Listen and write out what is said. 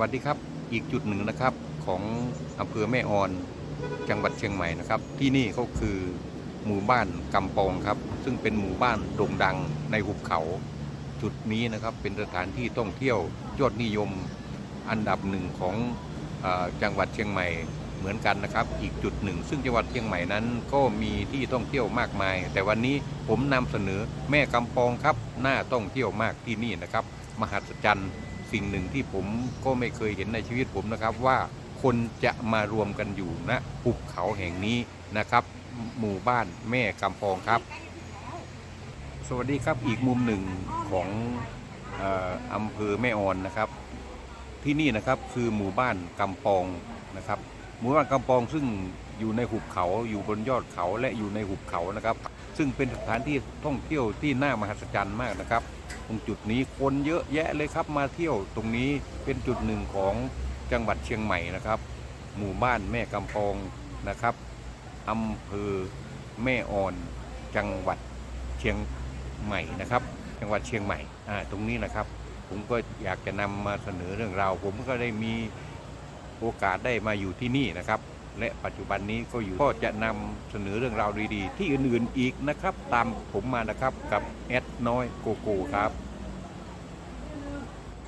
วัสดีครับอีกจุดหนึ่งนะครับของอำเภอแม่ออนจังหวัดเชียงใหม่นะครับ ที่นี่ก็คือหมู่บ้านกำปองครับ ซึ่งเป็นหมู่บ้านโด่งดังในหุบเขา จุดนี้นะครับเป็นสถานที่ท่องเที่ยวยอดนิยมอันดับหนึ่งของอจังหวัดเชียงใหม่เหมือนกันนะครับ อีกจุดหนึ่ง ซึ่งจังหวัดเชียงใหม่นั้น ก็มีที่ท่องเที่ยวมากมาย แต่วันนี้ผมนำเสนอแม่กำปองครับน่าท่องเที่ยวมากที่นี่นะครับ มหัศจรรย์ สิ่งหนึ่งที่ผมก็ไม่เคยเห็นในชีวิตผมนะครับว่าคนจะมารวมกันอยู่ณภูเขาแห่งนี้นะครับ หมู่บ้านแม่กำปองครับ สวัสดีครับอีกมุมหนึ่งของอออำเภอแม่ออนนะครับ ที่นี่นะครับคือหมู่บ้านกำปองนะครับ หมู่บ้านกำปองซึ่งอยู่ในหุบเขาอยู่บนยอดเขาและอยู่ในหุบเขานะครับ ซึ่งเป็นสถานที่ท่องเที่ยวที่น่ามหัศจรรย์มากนะครับ ตรงจุดนี้คนเยอะแยะเลยครับมาเที่ยวตรงนี้เป็นจุดหนึ่งของจังหวัดเชียงใหม่นะครับ หมู่บ้านแม่กำปองนะครับอำเภอแม่ออนจังหวัดเชียงใหม่นะครับ จังหวัดเชียงใหม่อ่าตรงนี้นะครับ ผมก็อยากจะนำมาเสนอเรื่องราวผมก็ได้มีโอกาสได้มาอยู่ที่นี่นะครับ และปัจจุบันนี้ก็อยู่ก็จะนำเสนอเรื่องราวดีๆ ที่อื่นๆอีกนะครับ ตามผมมานะครับกับแอดน้อยโกโก้ครับ